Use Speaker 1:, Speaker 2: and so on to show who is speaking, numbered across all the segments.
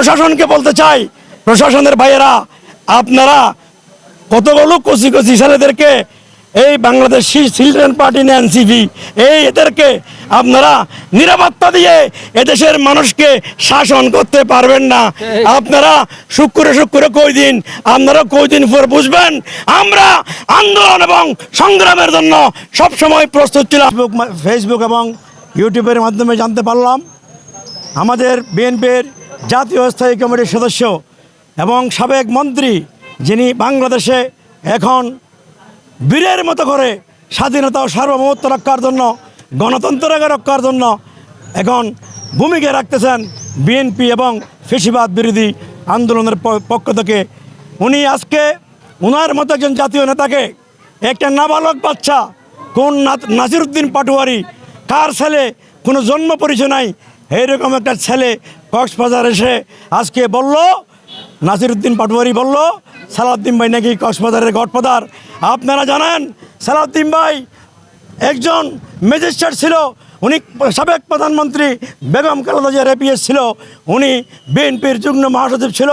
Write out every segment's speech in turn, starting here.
Speaker 1: প্রশাসনকে বলতে চাই, প্রশাসনের ভাইয়েরা, আপনারা কতগুলো কচি কচি ছেলেদেরকে এই বাংলাদেশ চিলড্রেন পার্টি নেন এনসিপি, এই এদেরকে আপনারা নিরাপত্তা দিয়ে এদেশের মানুষকে শাসন করতে পারবেন না। আপনারা শুক্রে শুক্রে কই দিন, আপনারা কই দিন পর বুঝবেন, আমরা আন্দোলন এবং সংগ্রামের জন্য সবসময় প্রস্তুত ছিলাম। ফেসবুক এবং ইউটিউবের মাধ্যমে জানতে পারলাম, আমাদের বিএনপির জাতীয় স্থায়ী কমিটির সদস্য এবং সাবেক মন্ত্রী যিনি বাংলাদেশে এখন বীরের মতো করে স্বাধীনতা ও সার্বভৌমত্ব রক্ষার জন্য, গণতন্ত্রকে রক্ষার জন্য এখন ভূমিকা রাখতেছেন বিএনপি এবং ফেসিবাদ বিরোধী আন্দোলনের পক্ষ থেকে। উনি আজকে ওনার মতো একজন জাতীয় নেতাকে একটা নাবালক বাচ্চা কোন নাসিরুদ্দিন পাটোয়ারি, কার ছেলে কোনো জন্ম পরিচয় নাই, এইরকম একটা ছেলে কক্সবাজার এসে আজকে বলল নাসিরুদ্দিন পাটোয়ারি বলল, সালাউদ্দিন ভাই নাকি কক্সবাজারের গডফাদার। আপনারা জানেন, সালাউদ্দিন ভাই একজন ম্যাজিস্ট্রেট ছিল, উনি সাবেক প্রধানমন্ত্রী বেগম খালেদা জিয়ার এপিএস ছিল, উনি বিএনপির যুগ্ম মহাসচিব ছিল।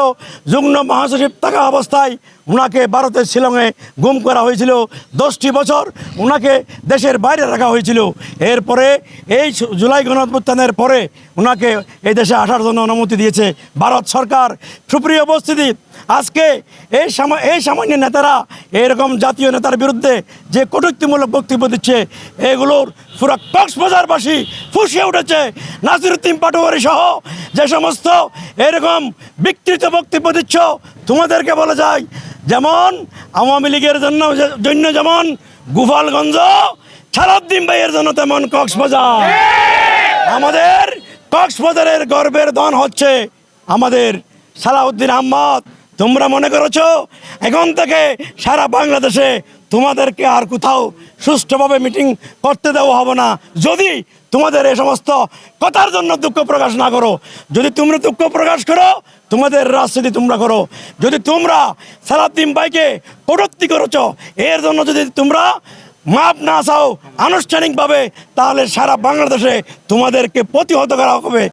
Speaker 1: যুগ্ম মহাসচিব থাকা অবস্থায় ওনাকে ভারতের শিলংয়ে গুম করা হয়েছিল। দশটি বছর ওনাকে দেশের বাইরে রাখা হয়েছিল। এরপরে এই জুলাই গণঅভ্যুত্থানের পরে ওনাকে এই দেশে আসার জন্য অনুমতি দিয়েছে ভারত সরকার। সুপ্রিয় উপস্থিতি আজকে এই এই সামান্য নেতারা, এরকম জাতীয় নেতার বিরুদ্ধে যে কটূক্তিমূলক বক্তব্য দিচ্ছে, এগুলোর পুরো কক্সবাজারবাসী ফুসিয়ে উঠেছে। নাসিরুদ্দিন পাটোয়ারি সহ যে সমস্ত এরকম বিকৃত বক্তব্য দিচ্ছ, তোমাদেরকে বলা যায়, যেমন আওয়ামী লীগের জন্য জন্য যেমন গোপালগঞ্জ, সালাউদ্দিন ভাইয়ের জন্য তেমন কক্সবাজার। আমাদের কক্সবাজারের গর্বের ধন হচ্ছে আমাদের সালাউদ্দিন আহমদ। তোমরা মনে করেছ? এখন থেকে সারা বাংলাদেশে তোমাদেরকে আর কোথাও সুষ্ঠুভাবে মিটিং করতে দেওয়া হবে না। যদি তোমাদের এ সমস্ত কথার জন্য দুঃখ প্রকাশ না করো, যদি তোমরা দুঃখ প্রকাশ করো, তোমাদের রাজনীতি তোমরা করো। যদি তোমরা সালাউদ্দিন ভাইকে কটূক্তি করেছ, এর জন্য যদি তোমরা মাপ না চাও আনুষ্ঠানিকভাবে, তাহলে সারা বাংলাদেশে তোমাদেরকে প্রতিহত করা হবে।